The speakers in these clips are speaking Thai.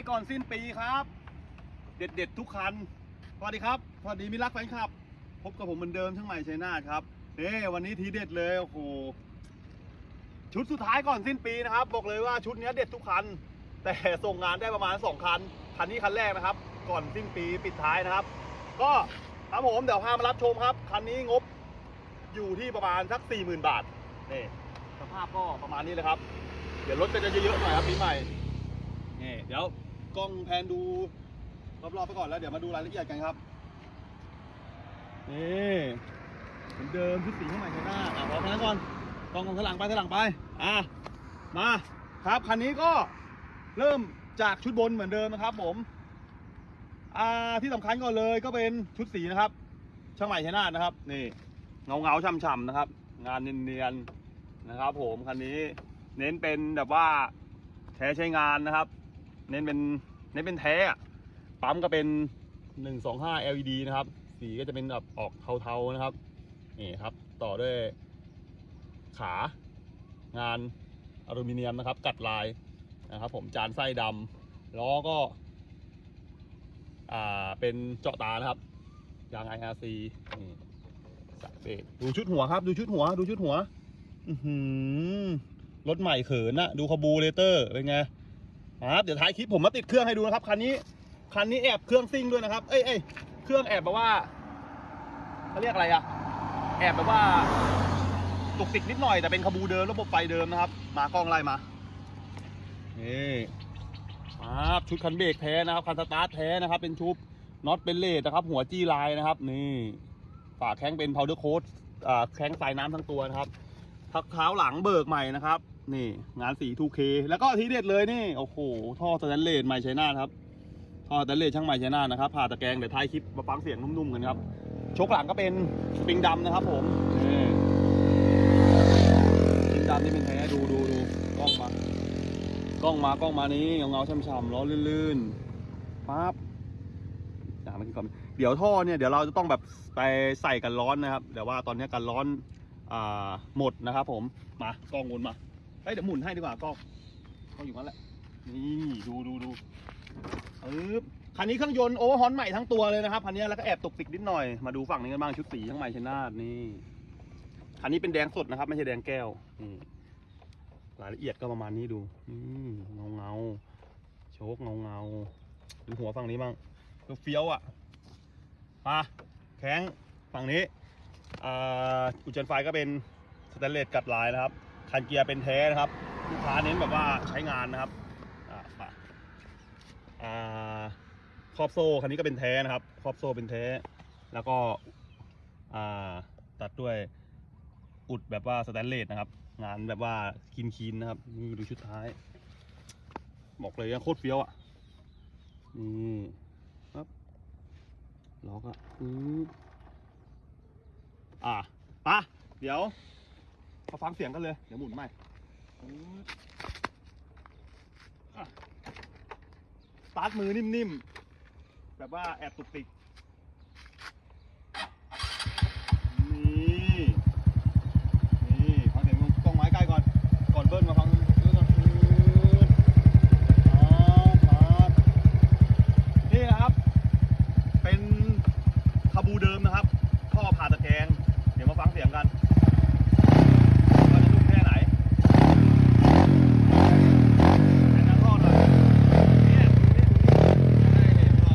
ก่อนสิ้นปีครับ เด็ดๆทุกคันสวัสดีครับสวัสดีมิรักแฟนคลับ พบกับผมเหมือนเดิมช่างใหม่ชัยนาทครับเอ้วันนี้ทีเด็ดเลยโอ้โหชุดสุดท้ายก่อนสิ้นปีนะครับ บอกเลยว่าชุดนี้เด็ดทุกคัน แต่ส่งงานได้ประมาณ 2 คัน คันนี้คันแรกนะครับ ก่อนสิ้นปีปิดท้ายนะครับ ก็ครับผมเดี๋ยวพามารับชมครับ คันนี้งบอยู่ที่ประมาณสัก40,000 บาทนี่สภาพก็ประมาณนี้เลยครับ เดี๋ยวรถก็จะเยอะๆหน่อยครับปีใหม่นี่เดี๋ยว กล้องแพนดูรอบๆไปก่อนแล้วเดี๋ยวมาดูรายละเอียดกันครับนี่เหมือนเดิมชุดสีข้างใหม่ข้างหน้าอะพอกันก่อนกล้องข้างหลังไปข้างหลังไปอะมาครับคันนี้ก็เริ่มจากชุดบนเหมือนเดิมนะครับ ผมอ่าที่สำคัญก่อนเลยก็เป็นชุดสีนะครับ ช่างใหม่ชนานะครับ นี่เงาเงาๆช่ำๆนะครับ งานเนียนๆนะครับ ผมคันนี้เน้นเป็นแบบว่าแท้ใช้งานนะครับ เน้นเป็นเน้นเป็นแท้อะปั๊มก็เป็น 125 LED นะครับ สีก็จะเป็นแบบออกเทาๆนะครับนี่ครับ ต่อด้วยขางานอลูมิเนียมนะครับ กัดลายนะครับ ผมจานไส้ดำล้อก็ อ่าเป็นเจาะตานะครับยาง IRC นี่สเบรกดูชุดหัวครับ ดูชุดหัว ดูชุดหัว อือหือรถใหม่เขินนะดูคาบูเลเตอร์เป็นไง ครับเดี๋ยวท้ายคลิปผมมาติดเครื่องให้ดูนะครับคันนี้คันนี้แอบเครื่องซิ่งด้วยนะครับ เอ้ยเอ้ยเครื่องแอบแบบว่าเขาเรียกอะไรอะแอบแบบว่าตุกติกนิดหน่อยแต่เป็นคาบูเดิมระบบไฟเดิมนะครับ มากล้องไล่มานี่ครับชุดคันเบรกแท้นะครับคันสตาร์ทแท้นะครับ เป็นชุบน็อตเป็นเลดนะครับ หัวจี้ลายนะครับ นี่ฝาแข้งเป็นพาวเดอร์โค้ดแข้งสายน้ำทั้งตัวนะครับทักเท้าหลังเบิกใหม่นะครับ นี่ งานสี 2K แล้วก็ทีเด็ดเลยนี่ โอ้โห ท่อสแตนเลสใหม่ใช้หน้าทครับ ท่อสแตนเลสช่างใหม่ใช้หน้าทนะครับ ผ่าตะแกรงเดี๋ยวท้ายคลิปมาฟังเสียงนุ่มๆกันครับ ชกหลังก็เป็นสปริงดำนะครับผมนี่สปริงดำนี่เป็นแท้ดูดูดูกล้องมากล้องมากล้องมานี้เงาเงาๆช่ำๆล้อลื่นๆปั๊บอย่างนั้นก่อนเดี๋ยวท่อเนี่ยเดี๋ยวเราจะต้องแบบไปใส่กันร้อนนะครับเดี๋ยวว่าตอนนี้กันร้อนอ่าหมดนะครับผมมากล้องวนมา เฮ้ยเดี๋ยวหมุนให้ดีกว่ากล้องกล้องอยู่นั่นแหละ นี่ดูดูดูปึ๊บคันนี้เครื่องยนต์โอเวอร์ฮอนใหม่ทั้งตัวเลยนะครับคันนี้แล้วก็แอบตกติกนิดหน่อย มาดูฝั่งนี้กันบ้างชุดสีทั้งใหม่ชนาดนี่คันนี้เป็นแดงสดนะครับ ไม่ใช่แดงแก้วนี่รายละเอียดก็ประมาณนี้ดูเงาเงาโชคเงาเงาดูหัวฝั่งนี้บ้างดูเฟี้ยวอะมาแข้งฝั่งนี้อุจจนไฟก็เป็นสแตนเลสกัดลายนะครับ คันเกียร์เป็นแท้นะครับ ลูกค้าเน้นแบบว่าใช้งานนะครับครอบโซ่คันนี้ก็เป็นแท้นะครับ ครอบโซ่เป็นแท้ แล้วก็ตัดด้วยอุดแบบว่าสแตนเลสนะครับ งานแบบว่าคินคินนะครับนี่ดูชุดท้าย บอกเลยว่าโคตรเฟี้ยวอะนี่ปั๊บล็อกอะปึ๊บอะปะเดี๋ยว มาฟังเสียงกันเลย เดี๋ยวหมุนใหม่สตาร์ทมือนิ่มๆ แบบว่าแอบตุกติก นี่ นี่ฟังเสียงกล้องไม้ใกล้ก่อน ก่อนเบิ้ลมาฟังเบิ้ลก่อนอืดครับครับนี่นะครับ เป็นคาบูเดิมนะครับ ท่อผ่าตะแกรงเดี๋ยวมาฟังเสียงกันว่าจะนุ่มแค่ไหนเป็นน้ำท่อหน่อยเนี่ยดูนี่ดูนี่ได้เห็นว่า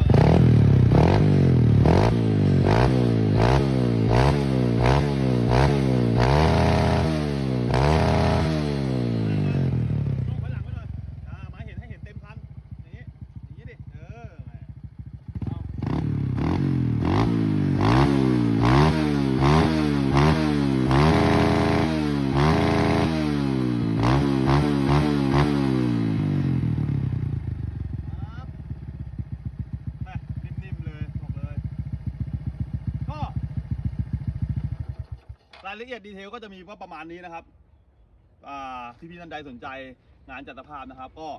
ลงไปหลังไว้หน่อยอ่าไม้เห็นให้เห็นเต็มคัน อย่างนี้ อย่างนี้ดิ เออแหมเอาครับแม่นิ่มๆเลย บอกเลย ก็ รายละเอียดดีเทลก็จะมีว่าประมาณนี้นะครับที่พี่ท่านใดสนใจงานจัดสภาพนะครับ ก็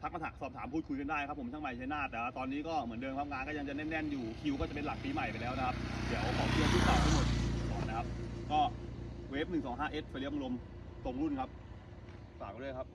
ทักมาถามสอบถามพูดคุยกันได้ครับผมช่างใหม่ชัยนาทแต่ว่าตอนนี้ก็เหมือนเดิมครับงานก็ยังจะแน่นๆอยู่คิวก็จะเป็นหลักปีใหม่ไปแล้วนะครับ เดี๋ยวขอเคลียร์ที่เก่าทั้งหมดก่อนนะครับ ก็เวฟ 125 S ไฟเลี้ยงลมตรงรุ่นครับ ฝากไว้ด้วยครับ